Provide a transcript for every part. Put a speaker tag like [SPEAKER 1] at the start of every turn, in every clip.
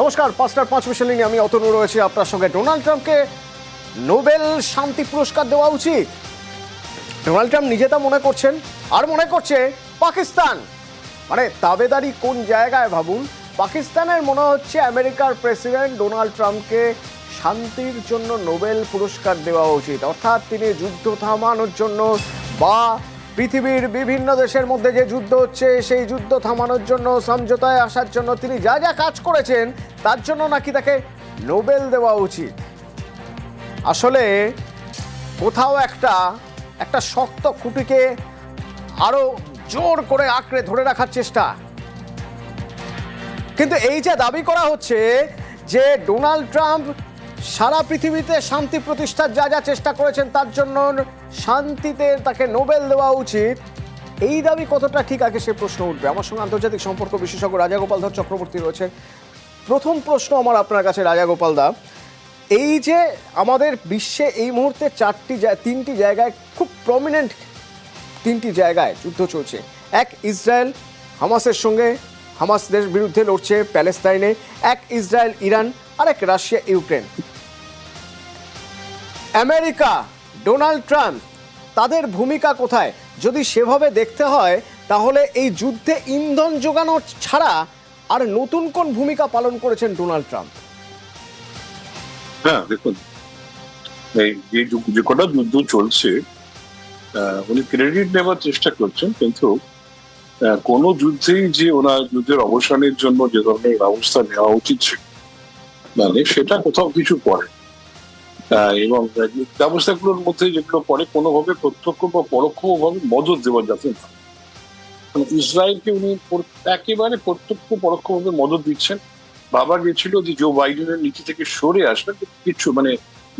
[SPEAKER 1] নমস্কার পাঁচটার পাঁচ মিশন নিয়ে আমি অতনু রয়েছি। আপনার সঙ্গে ডোনাল্ড ট্রাম্পকে নোবেল শান্তি পুরস্কার দেওয়া উচিত। ডোনাল্ড ট্রাম্প নিজে তা মনে করছেন, আর মনে করছে পাকিস্তান। মানে তাবেদারি কোন জায়গায় ভাবুন? পাকিস্তানের মনে হচ্ছে আমেরিকার প্রেসিডেন্ট ডোনাল্ড ট্রাম্পকে শান্তির জন্য নোবেল পুরস্কার দেওয়া উচিত। অর্থাৎ তিনি যুদ্ধ থামানোর জন্য বা পৃথিবীর বিভিন্ন দেশের মধ্যে যে যুদ্ধ হচ্ছে, সেই যুদ্ধ থামানোর জন্য, সমঝোতায় আসার জন্য তিনি যা যা কাজ করেছেন, তার জন্য নাকি তাকে নোবেল দেওয়া উচিত। আসলে কোথাও একটা একটা শক্ত খুঁটিকে আরও জোর করে আঁকড়ে ধরে রাখার চেষ্টা। কিন্তু এই যে দাবি করা হচ্ছে যে ডোনাল্ড ট্রাম্প সারা পৃথিবীতে শান্তি প্রতিষ্ঠার যা যা চেষ্টা করেছেন, তার জন্য শান্তিতে তাকে নোবেল দেওয়া উচিত। এই দাবি কতটা ঠিক আগে সে প্রশ্ন উঠবে? আমার সঙ্গে আন্তর্জাতিক সম্পর্ক বিশেষজ্ঞ রাজাগোপাল ধর চক্রবর্তী রয়েছে। প্রথম প্রশ্ন আমার আপনার কাছে রাজাগোপাল দা। এই যে আমাদের বিশ্বে এই মুহূর্তে চারটি তিনটি জায়গায় খুব প্রমিনেন্ট তিনটি জায়গায় যুদ্ধ চলছে। এক ইসরায়েল, হামাসের সঙ্গে হামাসদের বিরুদ্ধে লড়ছে প্যালেস্তাইনে। এক ইসরায়েল, ইরান আর এক Russia, Ukraine. America, Donald Trump তাদের ভূমিকা কোথায়? যদি সেভাবে দেখতে হয়, তাহলে এই যুদ্ধে ইন্ধন যোগানো ছাড়া আর নতুন কোন ভূমিকা পালন করেছেন ডোনাল্ড ট্রাম্প?
[SPEAKER 2] হ্যাঁ দেখুন, এই যে কটা যুদ্ধ চলছে উনি ক্রেডিট নেওয়ার চেষ্টা করছেন, কিন্তু কোনো যুদ্ধেই যে ওনার যুদ্ধের অবসানের জন্য যে ধরনের ব্যবস্থা নেওয়া উচিত মানে সেটা কোথাও কিছু পড়ে এবং ব্যবস্থাগুলোর মধ্যে যেগুলো পরে কোনোভাবে প্রত্যক্ষ বা পরোক্ষভাবে মদত দেওয়া যাতে না মানে ইসরায়েলকে উনি একেবারে প্রত্যক্ষ পরোক্ষভাবে মদত দিচ্ছেন। বাবা গেছিল যে জো বাইডেনের নীতি থেকে সরে আসবেন কিছু মানে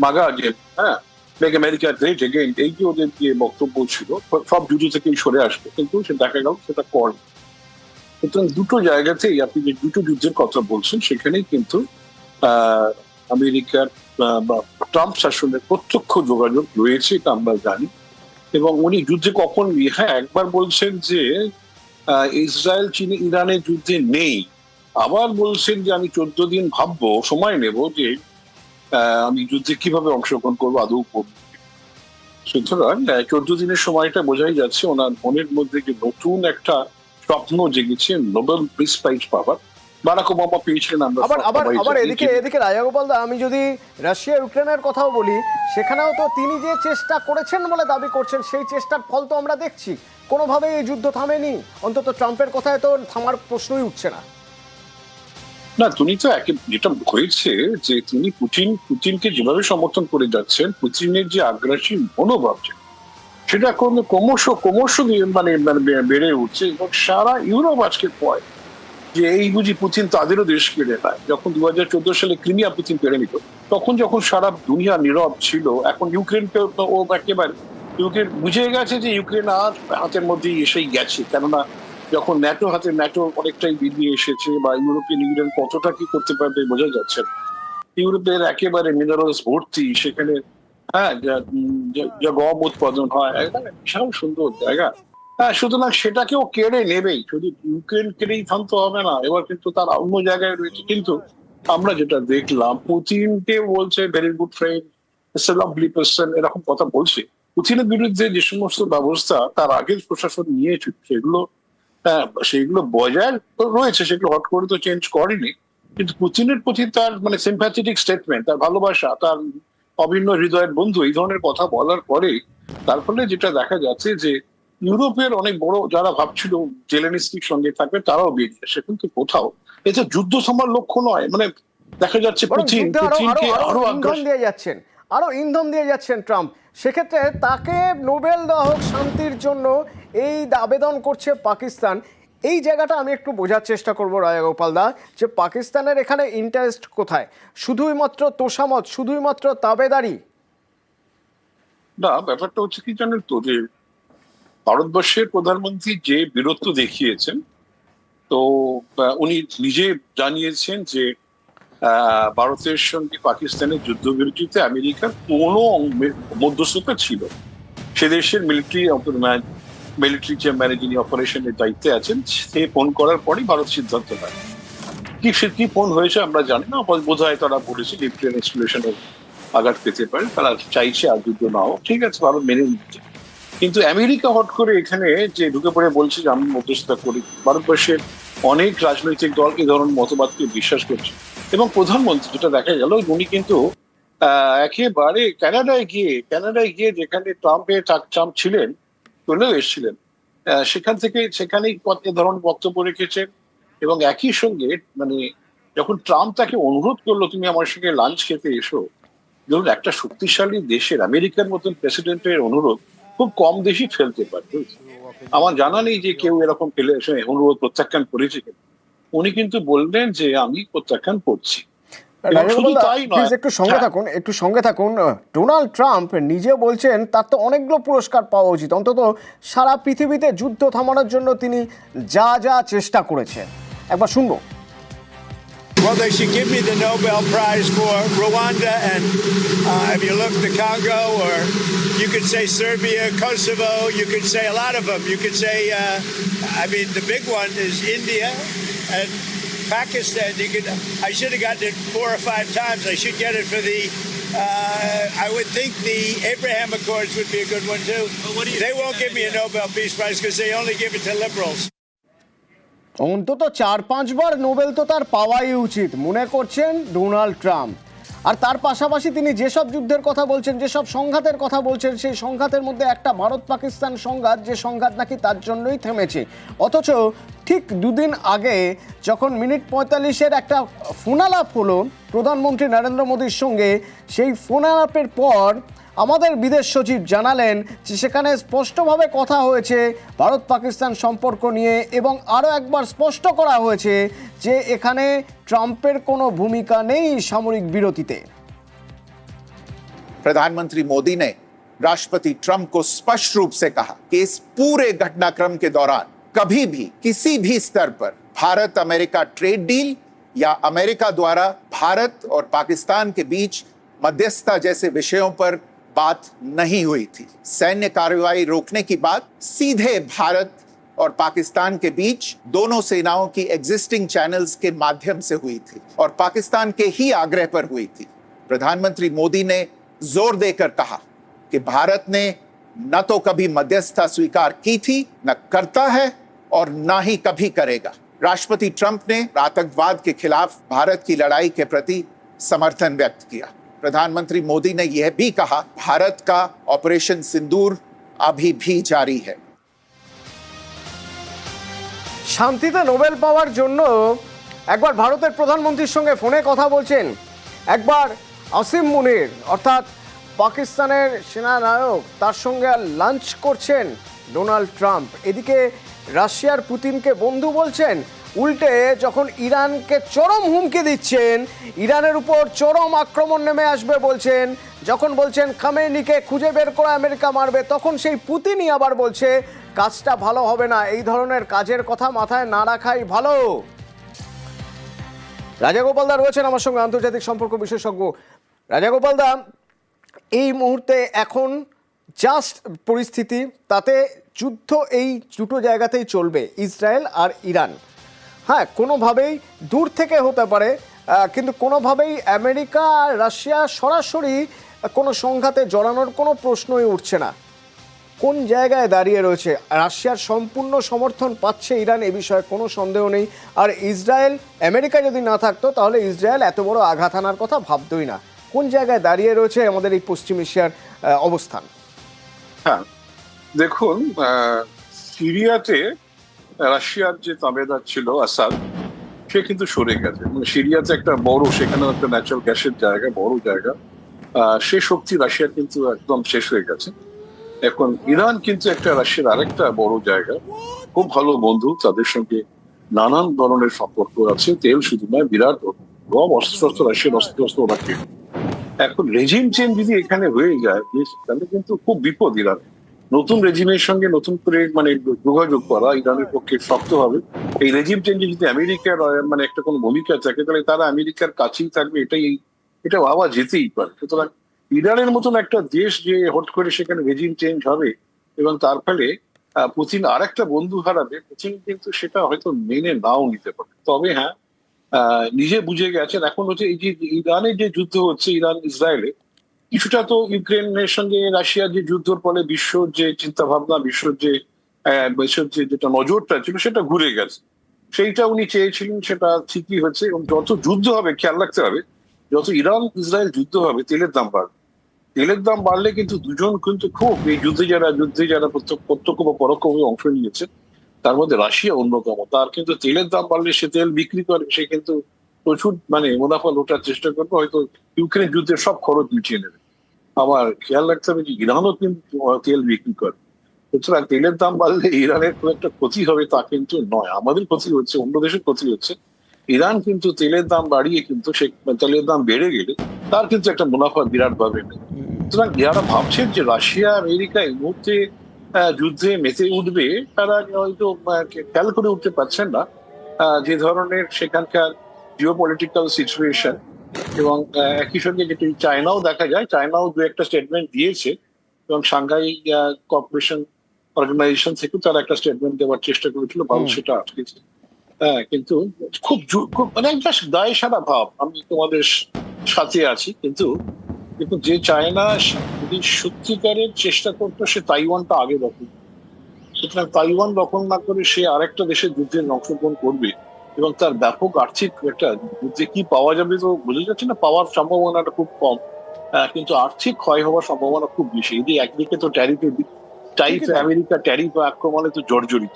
[SPEAKER 2] মাগা যে হ্যাঁ মেক আমেরিকা গ্রেট এগেইন এই যে ওদের যে বক্তব্য ছিল, সব যুদ্ধ থেকেই সরে আসবে, কিন্তু সে দেখা গেল সেটা করে। সুতরাং দুটো জায়গাতেই আপনি যে দুটো যুদ্ধের কথা বলছেন, সেখানেই কিন্তু আমেরিকার বা ট্রাম্প শাসনের প্রত্যক্ষ যোগাযোগ রয়েছে এটা আমরা জানি। এবং উনি যুদ্ধে কখন হ্যাঁ একবার বলছেন যে ইসরায়েল, চীন ইরানের যুদ্ধে নেই। আবার বলছেন যে, আমি চোদ্দ দিন ভাববো, সময় নেব যে আমি যুদ্ধে কীভাবে অংশগ্রহণ করব, আদৌ করব সুতরাং চোদ্দ দিনের সময়টা বোঝাই যাচ্ছে ওনার মনের মধ্যে যে নতুন একটা স্বপ্ন জেগেছে নোবেল পিস প্রাইজ পাবার বারাক ওবামা পেয়েছিলেন আমরা
[SPEAKER 1] আবার আবার আবার এদিকে এদিকে রাজাগোপাল দা আমি যদি রাশিয়া ইউক্রেনের কথাও বলি সেখানেও তো তিনি যে চেষ্টা করেছেন বলে দাবি করছেন সেই চেষ্টার ফল তো আমরা দেখছি। কোনোভাবেই এই যুদ্ধ থামেনি। অন্তত ট্রাম্পের কথায় তো থামার প্রশ্নই উঠছে না।
[SPEAKER 2] না তিনি তো একে যেটা হয়েছে যে তিনি পুতিন পুতিনকে যেভাবে সমর্থন করে যাচ্ছেন পুতিনের যে আগ্রাসী মনোভাব সেটা এখন ক্রমশ ক্রমশ মানে মানে বেড়ে উঠছে এবং সারা ইউরোপ আজকে কয় যে এই বুঝি পুতিন তাদেরও দেশ কেড়ে নেয়। যখন দু হাজার চোদ্দ সালে ক্রিমিয়া পুতিন কেড়ে নিত তখন যখন সারা দুনিয়া নীরব ছিল, এখন ইউক্রেনকে ও একেবারে, ইউক্রেন বুঝে গেছে যে ইউক্রেন আর হাতের মধ্যেই এসেই গেছে। কেননা যখন ন্যাটো হাতে ন্যাটো অনেকটাই বেরিয়ে এসেছে বা ইউরোপিয়ান ইউনিয়ন কতটা কি করতে পারবে বোঝা যাচ্ছে। ইউরোপের একেবারে মিনারেলস ভর্তি, সেখানে হ্যাঁ যা গম উৎপাদন হয় বিশাল সুন্দর জায়গা। হ্যাঁ সুতরাং সেটাকেও কেড়ে নেবেই। শুধু ইউক্রেন কেড়েই থামতে হবে না, এবার কিন্তু তার অন্য জায়গায় রয়েছে। কিন্তু আমরা যেটা দেখলাম, পুতিনকে বলছে very good friend lovely person এরকম কথা বলছে। পুতিনের বিরুদ্ধে যে সমস্ত ব্যবস্থা তার আগের প্রশাসন নিয়েছে সেগুলো হ্যাঁ সেগুলো বজায় রয়েছে, সেগুলো হট করে তো চেঞ্জ করেনি। কিন্তু পুতিনের প্রতি তার মানে সিম্প্যাথেটিক স্টেটমেন্ট তার ভালোবাসা, তার অভিন্ন হৃদয়ের বন্ধু, এই ধরনের কথা বলার পরে তার ফলে যেটা দেখা যাচ্ছে যে ইউরোপের অনেক বড় যারা ভাবছিল জেলেনিস্কির সঙ্গে থাকবে তারাও বেরিয়ে আসে। কিন্তু কোথাও? এটা যুদ্ধ থামার লক্ষ্য নয়। মানে দেখা যাচ্ছে পুতিন
[SPEAKER 1] আরও
[SPEAKER 2] পুতিনকে
[SPEAKER 1] ইন্ধন দিয়ে যাচ্ছেন। আরও ইন্ধন দিয়ে যাচ্ছেন ট্রাম্প। সেক্ষেত্রে তাকে নোবেল দেওয়া হোক শান্তির জন্য এই আবেদন করছে পাকিস্তান। এই জায়গাটা আমি একটু বোঝার চেষ্টা করব রাজাগোপাল দা যে পাকিস্তানের এখানে ইন্টারেস্ট কোথায়? শুধুই মাত্র তোষামত শুধুই মাত্র তাবেদারি?
[SPEAKER 2] না ব্যাপারটা হচ্ছে কি জানেন তো যে ভারতবর্ষের প্রধানমন্ত্রী যে বীরত্ব দেখিয়েছেন, তো উনি নিজে জানিয়েছেন যে ভারতের সঙ্গে পাকিস্তানের যুদ্ধবিরতিতে আমেরিকার কোনো মধ্যস্থতা ছিল। সে দেশের মিলিটারি মিলিটারি চেয়ারম্যানে যিনি অপারেশনের দায়িত্বে আছেন, সে ফোন করার পরই ভারত সিদ্ধান্ত নেয়। কি সে কি ফোন হয়েছে আমরা জানি না বোধ হয় তারা বলেছে নিউক্লিয়ার এক্সপ্লোশনের আঘাত পেতে পারে, তারা চাইছে আর যুদ্ধ না হোক। ঠিক আছে, ভারত মেনে নিচ্ছে। কিন্তু আমেরিকা হট করে এখানে যে ঢুকে পড়ে বলছে যে আমি মধ্যস্থতা করি, ভারতবর্ষের অনেক রাজনৈতিক দল এই ধরনের মতবাদকে বিশ্বাস করছে। এবং প্রধানমন্ত্রী যেটা দেখা গেল, উনি কিন্তু একেবারে কানাডায় গিয়ে কানাডায় গিয়ে যেখানে ট্রাম্পের ট্রাম্প ছিলেন, চলেও এসেছিলেন। সেখান থেকে, সেখানেই এ ধরনের বক্তব্য রেখেছেন এবং একই সঙ্গে মানে যখন ট্রাম্প তাকে অনুরোধ করল, তুমি আমার সঙ্গে লাঞ্চ খেতে এসো। ধরুন, একটা শক্তিশালী দেশের, আমেরিকার মতন প্রেসিডেন্টের অনুরোধ খুব কম দেশই ফেলতে পারে আমার জানা নেই যে কেউ এরকম ফেলে অনুরোধ প্রত্যাখ্যান করেছে উনি কিন্তু বললেন যে আমি প্রত্যাখ্যান করছি।
[SPEAKER 1] একটু সঙ্গে
[SPEAKER 2] হ্যাঁ।
[SPEAKER 1] থাকুন একটু সঙ্গে থাকুন। ডোনাল্ড ট্রাম্প নিজে বলছেন তার তো অনেকগুলো পুরস্কার পাওয়া উচিত অন্তত সারা পৃথিবীতে যুদ্ধ থামানোর জন্য তিনি যা যা চেষ্টা করেছেন। একবার শুনব।
[SPEAKER 3] Well, they should give me the Nobel Prize for Rwanda and uh, if you look the Congo, or you could say Serbia, Kosovo, you could say a lot of them. You could say, uh, I mean, the big one is India and Pakistan. You could, I should have gotten it four or five times. I should get it for the. Uh, I would think the Abraham Accords would be a good one too. they won't give me a Nobel Peace Prize because they only give it to liberals.
[SPEAKER 1] অন্তত চার পাঁচবার Nobel তো তার পাওয়াই উচিত, মনে করছেন Donald Trump. আর তার পাশাপাশি তিনি যেসব যুদ্ধের কথা বলছেন, যেসব সংঘাতের কথা বলছেন, সেই সংঘাতের মধ্যে একটা ভারত পাকিস্তান সংঘাত, যে সংঘাত নাকি তার জন্যই থেমেছে। অথচ ঠিক দুদিন আগে যখন মিনিট পঁয়তাল্লিশের একটা ফোনালাপ হলো প্রধানমন্ত্রী নরেন্দ্র মোদীর সঙ্গে, সেই ফোনালাপের পর আমাদের বিদেশ সচিব জানালেন যে সেখানে স্পষ্টভাবে কথা হয়েছে ভারত পাকিস্তান সম্পর্ক নিয়ে এবং আরও একবার স্পষ্ট করা হয়েছে যে এখানে ট্রাম্পের কোনো ভূমিকা নেই সামরিক বিরতিতে
[SPEAKER 4] प्रधानमंत्री मोदी ने राष्ट्रपति ट्रंप को स्पष्ट रूप से कहा कि इस पूरे घटनाक्रम के दौरान कभी भी किसी भी स्तर पर भारत अमेरिका ट्रेड डील या अमेरिका द्वारा भारत और पाकिस्तान के बीच मध्यस्थता जैसे विषयों पर बात नहीं हुई थी। सैन्य कार्रवाई रोकने की बात सीधे भारत और पाकिस्तान के बीच दोनों सेनाओं की एग्जिस्टिंग चैनल्स के माध्यम से हुई थी और पाकिस्तान के ही आग्रह पर हुई थी। प्रधानमंत्री मोदी ने ज़ोर देकर कहा कि भारत ने न तो कभी मध्यस्थता स्वीकार की थी, न करता है और न ही कभी करेगा। राष्ट्रपति ट्रंप ने आतंकवाद के खिलाफ भारत की लड़ाई के प्रति समर्थन व्यक्त किया। प्रधानमंत्री मोदी ने यह भी कहा भारत का ऑपरेशन सिंदूर अभी भी जारी है
[SPEAKER 1] শান্তিতে নোবেল পাওয়ার জন্য একবার ভারতের প্রধানমন্ত্রীর সঙ্গে ফোনে কথা বলছেন একবার আসিম মুনির অর্থাৎ পাকিস্তানের সেনানায়ক তার সঙ্গে আর লাঞ্চ করছেন ডোনাল্ড ট্রাম্প এদিকে রাশিয়ার পুতিনকে বন্ধু বলছেন উল্টে যখন ইরানকে চরম হুমকি দিচ্ছেন, ইরানের উপর চরম আক্রমণ নেমে আসবে বলছেন, যখন বলছেন খামেনিকে খুঁজে বের করে আমেরিকা মারবে, তখন সেই পুতিনই আবার বলছে, কাজটা ভালো হবে না, এই ধরনের কাজের কথা মাথায় না রাখাই ভালো। রাজাগোপাল দা রয়েছেন আমার সঙ্গে, আন্তর্জাতিক সম্পর্ক বিশেষজ্ঞ। রাজাগোপাল দা, এই মুহূর্তে এখন জাস্ট পরিস্থিতি, তাতে যুদ্ধ এই দুটো জায়গাতেই চলবে, ইসরায়েল আর ইরান। হ্যাঁ কোনোভাবেই দূর থেকে হতে পারে কিন্তু কোনোভাবেই আমেরিকা আর রাশিয়া সরাসরি কোনো সংঘাতে জড়ানোর কোনো প্রশ্নই উঠছে না। কোন জায়গায় দাঁড়িয়ে রয়েছে? রাশিয়ার সম্পূর্ণ সমর্থন পাচ্ছে ইরান, এ বিষয়ে কোনো সন্দেহ নেই। আর ইসরায়েল, আমেরিকা যদি না থাকতো, তাহলে ইসরায়েল এত বড় আঘাত আনার কথা ভাবতই না। কোন জায়গায় দাঁড়িয়ে রয়েছে আমাদের এই পশ্চিম এশিয়ার অবস্থান?
[SPEAKER 2] হ্যাঁ দেখুন সিরিয়াতে রাশিয়ার যে তাবেদার ছিল আসাদ, সে কিন্তু সরে গেছে। মানে সিরিয়াতে একটা বড়, সেখানে একটা ন্যাচারাল গ্যাসের জায়গা, বড় জায়গা। সে শক্তি রাশিয়ার কিন্তু একদম শেষ হয়ে গেছে। এখন ইরান কিন্তু একটা রাশিয়ার আরেকটা বড় জায়গা। খুব ভালো বন্ধু, তাদের সঙ্গে নানান ধরনের সম্পর্ক আছে। তেল শুধু নয়, বিরাট রব অস্ত্রশস্ত্র, রাশিয়ার অস্ত্র শস্ত্র ওরা এখন রেজিম চেঞ্জ যদি এখানে হয়ে যায় তাহলে কিন্তু খুব বিপদ ইরান নতুন রেজিমের সঙ্গে নতুন করে মানে যোগাযোগ করা ইরানের পক্ষে শক্ত হবে। এই রেজিম চেঞ্জে যদি আমেরিকার মানে একটা কোনো ভূমিকা থাকে, তাহলে তারা আমেরিকার কাছেই থাকবে, এটাই এটা ভাবা যেতেই পারে। সুতরাং ইরানের মতন একটা দেশ যে হট করে সেখানে রেজিম চেঞ্জ হবে এবং তার ফলে পুতিন আর একটা বন্ধু হারাবে, পুতিন কিন্তু সেটা হয়তো মেনে নাও নিতে পারে তবে হ্যাঁ নিজে বুঝে গেছেন, এখন হচ্ছে এই যে ইরানের যে যুদ্ধ হচ্ছে ইরান ইসরায়েলে কিছুটা তো ইউক্রেনের সঙ্গে রাশিয়ার যে যুদ্ধের ফলে বিশ্বর যে চিন্তা ভাবনা বিশ্বর যে বিশ্বর যে যেটা নজরটা ছিল সেটা ঘুরে গেছে। সেইটা উনি চেয়েছিলেন, সেটা ঠিকই হচ্ছে এবং যত যুদ্ধ হবে, খেয়াল রাখতে হবে, যত ইরান, ইসরায়েল যুদ্ধ হবে, তেলের দাম বাড়বে। তেলের দাম বাড়লে কিন্তু দুজন কিন্তু খুব এই যুদ্ধে যারা যুদ্ধে যারা প্রত্যক্ষ বা পরোক্ষভাবে অংশ নিয়েছে, তার মধ্যে রাশিয়া অন্যতম। তার কিন্তু তেলের দাম বাড়লে সে তেল বিক্রি করে, সে কিন্তু প্রচুর মানে মুনাফা লোটার চেষ্টা করবে, হয়তো ইউক্রেন যুদ্ধের সব খরচ মিটিয়ে নেবে। আবার খেয়াল রাখতে হবে যে ইরানও কিন্তু তেল বিক্রি করে। সুতরাং তেলের দাম বাড়লে ইরানের খুব একটা ক্ষতি হবে তা কিন্তু নয়। আমাদের ক্ষতি হচ্ছে, অন্য দেশের ক্ষতি হচ্ছে। ইরান কিন্তু তেলের দাম বাড়িয়ে কিন্তু সে তেলের দাম বেড়ে গেলে তার কিন্তু একটা মুনাফা বিরাট ভাবে সুতরাং যারা ভাবছেন যে রাশিয়া, আমেরিকা এই মুহূর্তে যুদ্ধে মেতে উঠবে, তারা হয়তো খেয়াল করে উঠতে পারছেন না যে ধরনের সেখানকার জিও পলিটিক্যাল সিচুয়েশন এবং একই সঙ্গে যেটি চায়নাও দেখা যায় চায়নাও দু একটা স্টেটমেন্ট দিয়েছে এবং সাংঘাই কর্পোরেশন অর্গানাইজেশন থেকে তারা একটা স্টেটমেন্ট দেওয়ার চেষ্টা করেছিল ভারত সেটা আটকেছে হ্যাঁ কিন্তু খুব খুব মানে জাস্ট দায় সারা ভাব আমি তোমাদের সাথে আছি কিন্তু কিন্তু যে চায়না যদি সত্যিকারের চেষ্টা করতো সে তাইওয়ানটা আগে দখল সুতরাং তাইওয়ান দখল না করে সে আরেকটা দেশের যুদ্ধে অংশগ্রহণ করবে। এবং তার ব্যাপক আর্থিক একটা যুদ্ধে কি পাওয়া যাবে তো বোঝা যাচ্ছে না পাওয়ার সম্ভাবনাটা খুব কম। কিন্তু আর্থিক ক্ষয় হওয়ার সম্ভাবনা খুব বেশি। যে একদিকে তো ট্যারিফের টাইপ আমেরিকা ট্যারিফ আক্রমণে তো জর্জরিত।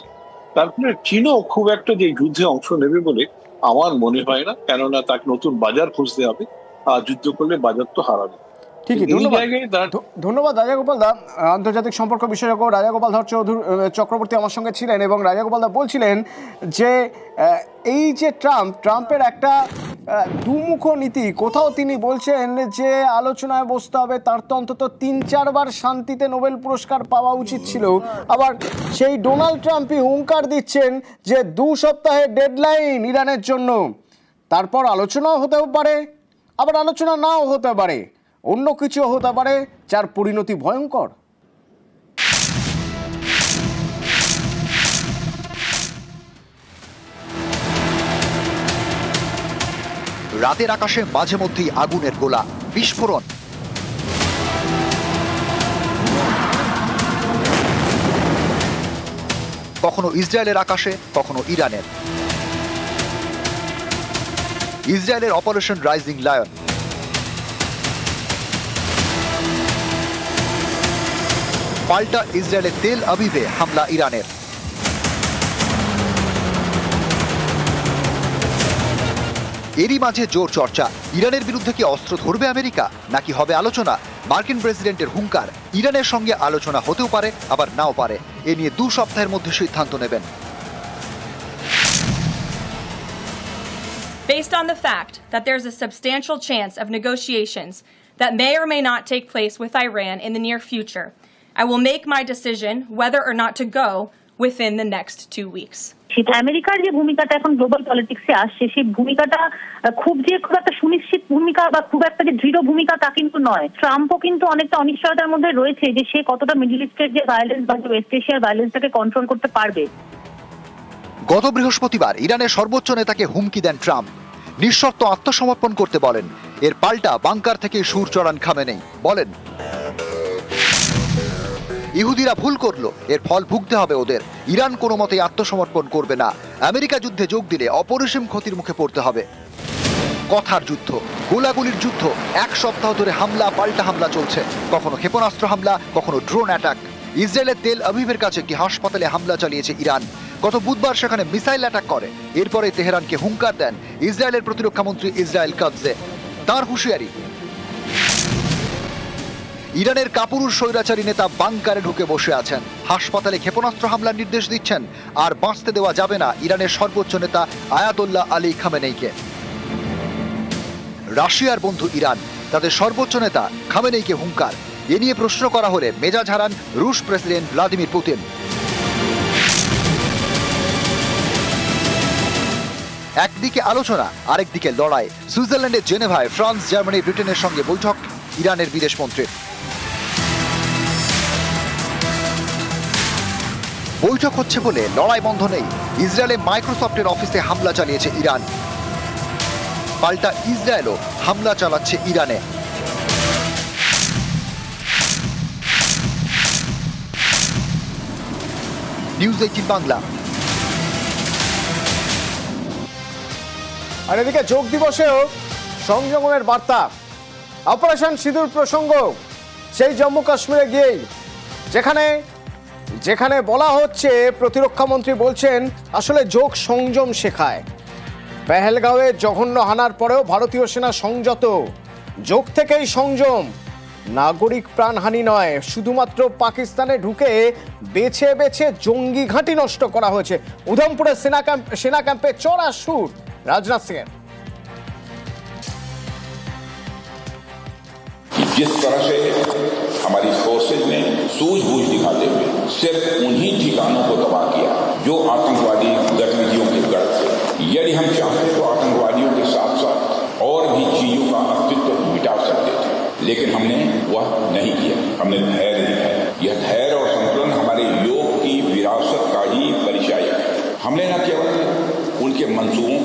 [SPEAKER 2] তারপরে চীনও খুব একটা যে যুদ্ধে অংশ নেবে বলে আমার মনে হয় না। কেননা তাকে নতুন বাজার খুঁজতে হবে। আর যুদ্ধ করলে বাজার তো হারাবে।
[SPEAKER 1] ঠিকই ধন্যবাদ। ধন্যবাদ রাজাগোপাল দা। আন্তর্জাতিক সম্পর্ক বিশেষজ্ঞ রাজাগোপাল ধর চক্রবর্তী আমার সঙ্গে ছিলেন এবং রাজাগোপাল দা বলছিলেন যে এই যে ট্রাম্প ট্রাম্পের একটা দুমুখ নীতি কোথাও তিনি বলছেন যে আলোচনায় বসতে হবে তার তো অন্তত তিন চারবার শান্তিতে নোবেল পুরস্কার পাওয়া উচিত ছিল। আবার সেই ডোনাল্ড ট্রাম্পই হুঙ্কার দিচ্ছেন যে দু সপ্তাহের ডেডলাইন ইরানের জন্য। তারপর আলোচনাও হতে পারে আবার আলোচনা নাও হতে পারে। অন্য কিছু হতে পারে যার পরিণতি ভয়ঙ্কর।
[SPEAKER 5] রাতের আকাশে মাঝে মধ্যেই আগুনের গোলা, বিস্ফোরণ। কখনো ইসরায়েলের আকাশে, কখনো ইরানের। ইসরায়েলের অপারেশন রাইজিং লায়ন। পাল্টা ইসরায়েলের তেল আবিবে হামলা ইরানের। এরই মাঝে জোর চর্চা। ইরানের বিরুদ্ধে কি অস্ত্র ধরবে আমেরিকা? নাকি হবে আলোচনা? মার্কিন প্রেসিডেন্টের হুঙ্কার? ইরানের সঙ্গে আলোচনা হতেও পারে আবার নাও পারে। এ নিয়ে দু সপ্তাহের মধ্যে সিদ্ধান্ত নেবেন।
[SPEAKER 6] Based on the fact that there's a substantial chance of negotiations that may or may not take place with Iran in the near future, I will make my decision whether or not to go within the next two weeks.
[SPEAKER 7] সেটা আমেরিকার যে ভূমিকাটা এখন global পলিটিক্সে আসছে সেই ভূমিকাটা খুব যে খুব একটা সুনিশ্চিত ভূমিকা বা খুব একটা যে দৃঢ় ভূমিকা তা কিন্তু নয়। ট্রাম্পও কিন্তু অনেকটা অনিশ্চয়তার মধ্যে রয়েছে যে সে কতটা মিডল ইস্টের যে ভায়োলেন্স বা ওয়েস্ট এশিয়ার ভায়োলেন্সটাকে কন্ট্রোল করতে পারবে।
[SPEAKER 5] গত বৃহস্পতিবার ইরানের সর্বোচ্চ নেতাকে হুমকি দেন ট্রাম্প। নিঃশর্ত আত্মসমর্পণ করতে বলেন। এর পাল্টা বাংকার থেকে সুর চড়ান খামেনেই। বলেন ইহুদিরা ভুল করল। এর ফল ভুগতে হবে ওদের। ইরান কোনো মতে আত্মসমর্পণ করবে না। আমেরিকা যুদ্ধে যোগ দিলে অপরিসীম ক্ষতির মুখে পড়তে হবে। কথার যুদ্ধ, গোলাগুলির যুদ্ধ। এক সপ্তাহ ধরে হামলা, পাল্টা হামলা চলছে। কখনো ক্ষেপণাস্ত্র হামলা, কখনো ড্রোন অ্যাটাক। ইসরায়েলের তেল আবিবের কাছে একটি হাসপাতালে হামলা চালিয়েছে ইরান? গত বুধবার সেখানে মিসাইল অ্যাটাক করে। এরপরে তেহরানকে হুঙ্কার দেন ইসরায়েলের প্রতিরক্ষা মন্ত্রী ইসরায়েল কাবজে। তার হুঁশিয়ারি ইরানের কাপুরুষ স্বৈরাচারী নেতা বাংকারে ঢুকে বসে আছেন। হাসপাতালে ক্ষেপণাস্ত্র হামলার নির্দেশ দিচ্ছেন। আর বাঁচতে দেওয়া যাবে না ইরানের সর্বোচ্চ নেতা আয়াতুল্লাহ আলী খামেনেইকে। রাশিয়ার বন্ধু ইরান, তাদের সর্বোচ্চ নেতা খামেনেইকে হুঙ্কার। এ নিয়ে প্রশ্ন করা হলে মেজাজ হারান রুশ প্রেসিডেন্ট ভ্লাদিমির পুতিন। একদিকে আলোচনা, আরেকদিকে লড়াই। সুইজারল্যান্ডের জেনেভায় ফ্রান্স, জার্মানি, ব্রিটেনের সঙ্গে বৈঠক, ইরানের বিদেশমন্ত্রীর বৈঠক হচ্ছে বলে লড়াই বন্ধ নেই। ইসরায়েলে মাইক্রোসফটের অফিসে হামলা চালিয়েছে ইরান। পাল্টা ইসরায়েলও হামলা চালাচ্ছে ইরানে। News eighteen Bangla.
[SPEAKER 1] আর এদিকে যোগ দিবসেও সংযমনের বার্তা। অপারেশন সিঁদুর প্রসঙ্গ, সেই জম্মু কাশ্মীরে গিয়েই, যেখানে যেখানে বলা হচ্ছে, প্রতিরক্ষা মন্ত্রী বলছেন, আসলে যোগ সংযম শেখায়। পেহেলগাঁওয়ে জঘন্য হানার পরেও ভারতীয় সেনা সংযত। যোগ থেকেই সংযম। নাগরিক প্রাণহানি নয়, শুধুমাত্র পাকিস্তানে ঢুকে বেছে বেছে জঙ্গি ঘাঁটি নষ্ট করা হয়েছে। উধমপুরের সেনা ক্যাম্প সেনা ক্যাম্পে চড়া সুর। রাজনাথ সিংয়ের
[SPEAKER 8] जिस तरह से हमारी फोर्सेज ने सूझबूझ दिखाते हुए सिर्फ़ उन्हीं ठिकानों को तबाह किया जो आतंकवादी गतिविधियों के गढ़ थे। यदि हम चाहते तो आतंकवादियों के साथ साथ और भी चीज़ों का अस्तित्व मिटा सकते थे, लेकिन हमने वह नहीं किया। हमने धैर्य दिखाया। यह धैर्य और संतुलन हमारे योग की विरासत का ही परिचायक है। हमने न केवल उनके मंसूबों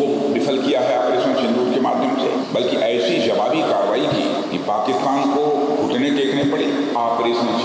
[SPEAKER 8] पड़ी। आप इसने